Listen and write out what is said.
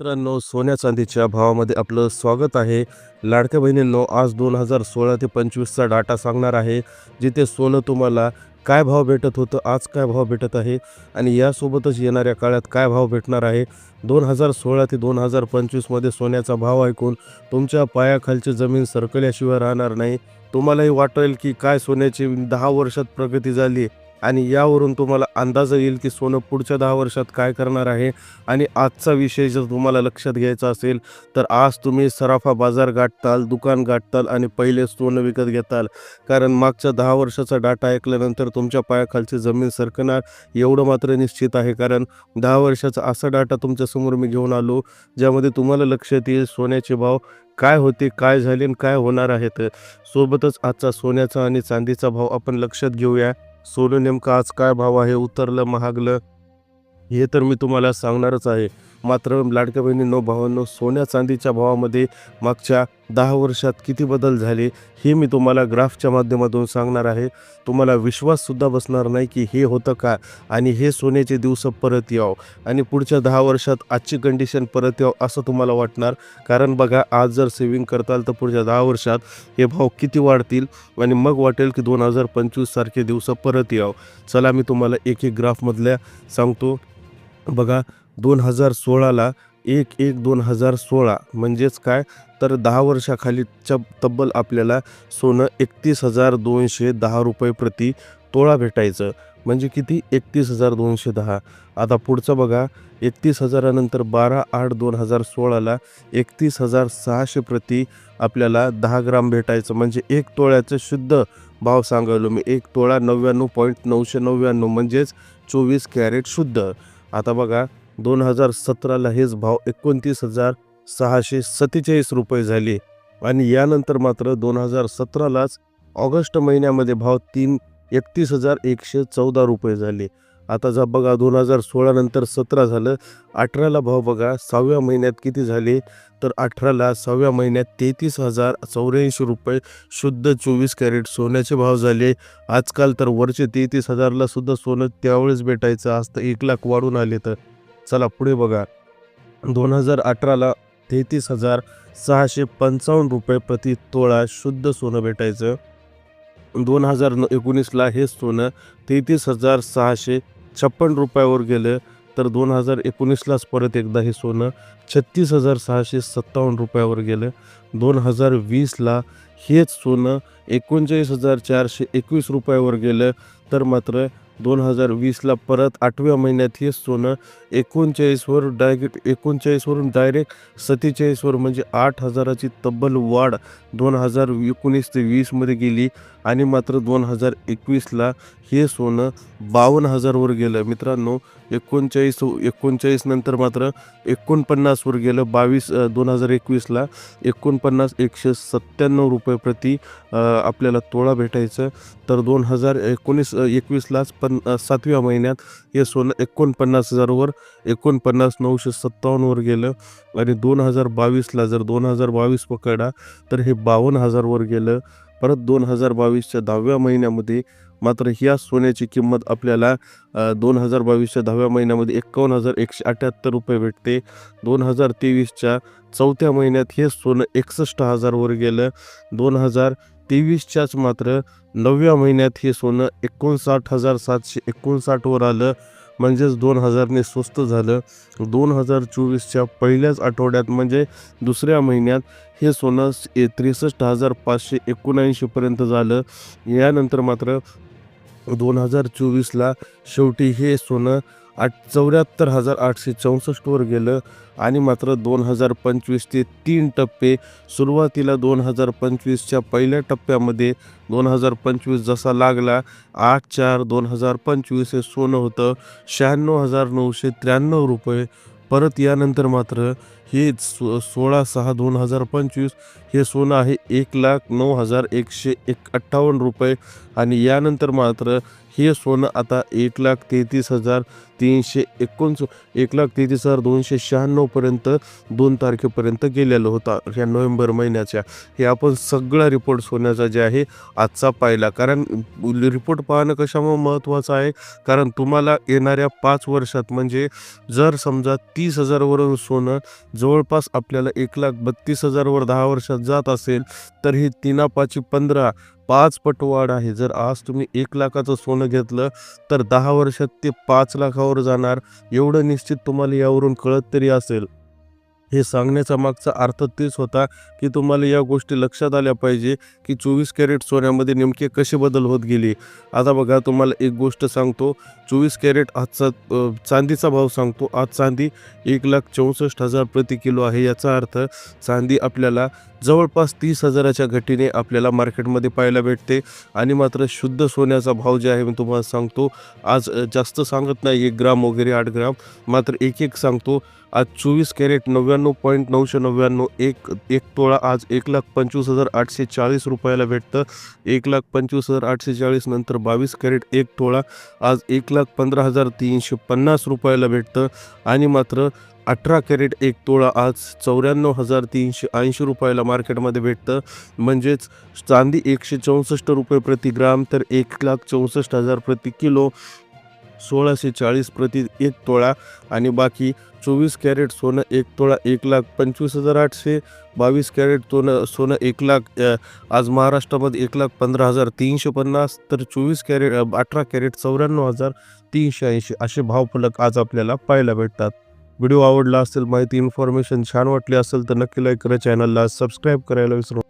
मित्रांनो सोन्या चांदीच्या भावामध्ये आपलं स्वागत आहे. लाडक्या बहिणींनो आज दोन हजार सोळा ते पंचवीसचा डाटा सांगणार आहे जिथे सोनं तुम्हाला काय भाव भेटत होतं आज काय भाव भेटत आहे आणि यासोबतच येणाऱ्या काळात काय भाव भेटणार आहे. दोन हजार सोळा ते दोन हजार पंचवीसमध्ये सोन्याचा भाव ऐकून तुमच्या पायाखालची जमीन सरकल्याशिवाय राहणार नाही. तुम्हालाही वाटेल की काय सोन्याची दहा वर्षात प्रगती झाली आणि यावरून तुम्हाला अंदाज येईल की सोनं पुढच्या दहा वर्षात काय करणार आहे. आणि आजचा विषय जर तुम्हाला लक्षात घ्यायचा असेल तर आज तुम्ही सराफा बाजार गाठताल दुकान गाठताल आणि पहिले सोनं विकत घेताल. कारण मागच्या दहा वर्षाचा डाटा ऐकल्यानंतर तुमच्या पायाखालची जमीन सरकणार एवढं मात्र निश्चित आहे. कारण दहा वर्षाचा असा डाटा तुमच्यासमोर मी घेऊन आलो ज्यामध्ये तुम्हाला लक्षात येईल सोन्याचे भाव काय होते काय झाले आणि काय होणार आहेत. सोबतच आजचा सोन्याचा आणि चांदीचा भाव आपण लक्षात घेऊया. सोनं नेमकं आज काय भाव आहे? उतरलं महागलं? हे तर मी तुम्हाला सांगणारच आहे. मात्र लाडक्या बहिणींनो भावांनो सोन्या चांदीच्या भावामध्ये मागच्या दहा वर्षात किती बदल झाले हे मी तुम्हाला ग्राफच्या माध्यमातून सांगणार आहे. तुम्हाला विश्वाससुद्धा बसणार नाही की हे होतं का आणि हे सोन्याचे दिवस परत यावं आणि पुढच्या दहा वर्षात आजची कंडिशन परत यावं असं तुम्हाला वाटणार. कारण बघा आज जर सेविंग करताल तर पुढच्या दहा वर्षात हे भाव किती वाढतील आणि मग वाटेल की दोन हजार पंचवीससारखे दिवस परत यावं. चला मी तुम्हाला एक एक ग्राफमधल्या सांगतो. बघा दोन हजार सोळाला एक एक दोन हजार सोळा. म्हणजेच काय? तर दहा वर्षाखालीच्या तब्बल आपल्याला सोनं एकतीस हजार दोनशे दहा रुपये प्रति तोळा भेटायचं. म्हणजे किती? एकतीस हजार दोनशे दहा. आता पुढचं बघा. एकतीस हजारानंतर बारा आठ दोन हजार सोळाला एकतीस हजार सहाशे प्रति आपल्याला दहा ग्राम भेटायचं. म्हणजे एक तोळ्याचं शुद्ध भाव सांगायलो मी. एक तोळा नव्याण्णव पॉईंट नऊशे नव्याण्णव. म्हणजेच चोवीस कॅरेट शुद्ध. आता बघा. दोन हजार सतराला हेच भाव एकोणतीस हजार सहाशे सत्तेचाळीस रुपये झाले. आणि यानंतर मात्र दोन हजार सतरालाच ऑगस्ट महिन्यामध्ये भाव तीन एकतीस हजार एकशे चौदा रुपये झाले. आता जा बघा दोन हजार सोळा नंतर सतरा झालं. अठराला भाव बघा सहाव्या महिन्यात किती झाले? तर अठराला सहाव्या महिन्यात तेहतीस हजार चौऱ्याऐंशी रुपये शुद्ध चोवीस कॅरेट सोन्याचे भाव झाले. आजकाल तर वरचे तेहतीस हजारला सुद्धा सोनं त्यावेळेस भेटायचं आज तर एक लाख वाढून आले तर. चला पुढे बघा. दोन हजार अठराला तेहतीस हजार सहाशे पंचावन्न रुपये प्रति तोळा शुद्ध सोनं भेटायचं. दोन हजार एकोणीसला हे सोनं तेहतीस हजार सहाशे छप्पन रुपयावर गेलं. तर दोन हजार एकोणीसलाच परत एकदा हे सोनं छत्तीस हजार सहाशे सत्तावन्न रुपयावर गेलं. दोन हजार वीसला हेच सोनं एकोणचाळीस हजार चारशे एकवीस रुपयावर गेलं. तर मात्र दोन हजार वीसला परत आठव्या महिन्यात हे सोनं एकोणचाळीसवर डायरेक्ट एकोणचाळीसवरून डायरेक्ट सत्तेचाळीसवर म्हणजे आठ हजाराची तब्बल वाढ दोन हजार एकोणीस ते वीसमध्ये गेली. आणि मात्र दोन हजार एकवीसला हे सोनं बावन्न हजारवर गेलं. मित्रांनो एकोणचाळीस एकोणचाळीस नंतर मात्र एकोणपन्नासवर गेलं. बावीस दोन हजार एकवीसला एकोणपन्नास एकशे सत्त्याण्णव रुपये प्रति आपल्याला तोळा भेटायचं. तर दोन हजार एकोणीस एकवीसलाच पण सातव्या महिन्यात हे सोनं एकोणपन्नास हजारवर एकोणपन्नास नऊशे सत्तावन्नवर गेलं आणि दोन हजार बावीसला जर दोन हजार बावीस पकडा तर हे बावन्न हजारवर गेलं. परत दोन हजार बावीसच्या दहाव्या महिन्यामध्ये मात्र ह्या सोन्याची किंमत आपल्याला दोन हजार बावीसच्या दहाव्या महिन्यामध्ये एकावन्न हजार एकशे अठ्याहत्तर रुपये भेटते. दोन हजार तेवीसच्या चौथ्या महिन्यात हे सोनं एकसष्ट हजारवर गेलं. दोन हजार तेवीसच्याच मात्र नवव्या महिन्यात हे सोनं एकोणसाठ हजार सातशे एकोणसाठवर आलं. म्हणजेच दोन हजारने स्वस्त झालं. दोन हजार चोवीसच्या पहिल्याच आठवड्यात म्हणजे दुसऱ्या महिन्यात हे सोनं ए- त्रेसष्ट हजार पाचशे एकोणऐंशीपर्यंत झालं. यानंतर मात्र दोन हजार चोवीसला शेवटी हे सोनं आठ चौऱ्याहत्तर हजार आठशे चौसष्टवर गेलं आणि मात्र दोन हजार पंचवीस ते तीन टप्पे सुरुवातीला दोन हजार पंचवीसच्या पहिल्या टप्प्यामध्ये दोन हजार पंचवीस जसा लागला आठ चार दोन हजार पंचवीस हे सोनं होतं शहाण्णव हजार नऊशे त्र्याण्णव रुपये. परत यानंतर मात्र हे सो सोळा सहा दोन हजार पंचवीस हे सोनं आहे एक लाख नऊ हजार एकशे एक अठ्ठावन्न रुपये. आणि यानंतर मात्र हे सोनं आता एक लाख तेहतीस हजार तीनशे एकोणच एक लाख तेहतीस हजार दोनशे शहाण्णवपर्यंत दोन तारखेपर्यंत गेलेलं होता. ह्या नोव्हेंबर महिन्याच्या हे आपण सगळा रिपोर्ट सोन्याचा जे आहे आजचा पाहिला. कारण रिपोर्ट पाहणं कशामुळे महत्त्वाचं आहे? कारण तुम्हाला येणाऱ्या पाच वर्षात म्हणजे जर समजा तीस हजारवरून सोनं जवळपास आपल्याला एक लाख बत्तीस हजारवर दहा वर्षात जात असेल तर ही तीना पाची पंधरा पाच पट वाढ आहे. जर आज तुम्ही एक लाखाचं सोनं घेतलं तर दहा वर्षात ते पाच लाखावर जाणार. एवढं निश्चित तुम्हाला यावरून कळत तरी असेल. हे सांगण्याचा मागचा अर्थ तेच होता की तुम्हाला या गोष्टी लक्षात आल्या पाहिजे की चोवीस कॅरेट सोन्यामध्ये नेमके कसे बदल होत गेले. आता बघा तुम्हाला एक गोष्ट सांगतो. चोवीस कॅरेट आजचा चांदीचा भाव सांगतो. आज चांदी एक लाख चौसष्ट हजार प्रति किलो आहे याचा अर्थ चांदी आपल्याला जवळपास तीस हजाराच्या घटीने आपल्याला मार्केटमध्ये पाहायला भेटते. आणि मात्र शुद्ध सोन्याचा भाव जे आहे मी तुम्हाला सांगतो आज जास्त सांगत नाही एक ग्राम वगैरे आठ ग्राम मात्र एक एक सांगतो. आज चोवीस कॅरेट नव्याण्णव पॉईंट नऊशे नव्याण्णव एक एक तोळा आज एक लाख पंचवीस हजार आठशे चाळीस रुपयाला भेटतं. एक लाख पंचवीस हजार आठशे चाळीस नंतर बावीस कॅरेट एक तोळा आज एक लाख पंधरा हजार तीनशे पन्नास रुपयाला भेटतं. आणि मात्र अठरा कॅरेट एक तोळा आज चौऱ्याण्णव हजार तीनशे ऐंशी रुपयाला मार्केटमध्ये भेटतं. म्हणजेच चांदी एकशे चौसष्ट रुपये प्रति ग्राम तर एक लाख चौसष्ट हजार प्रति किलो सोळाशे चाळीस प्रति एक तोळा आणि बाकी चोवीस कॅरेट सोनं एक तोळा एक लाख पंचवीस हजार आठशे बावीस कॅरेट सोनं सोनं एक लाख आज महाराष्ट्रामध्ये एक लाख पंधरा हजार तीनशे पन्नास तर चोवीस कॅरेट अठरा कॅरेट चौऱ्याण्णव हजार तीनशे ऐंशी असे भावफलक आज आपल्याला पाहायला भेटतात. व्हिडिओ आवडला असेल माहिती इन्फॉर्मेशन छान वाटली असेल तर नक्की लाईक करा चॅनलला सबस्क्राईब करायला विसरू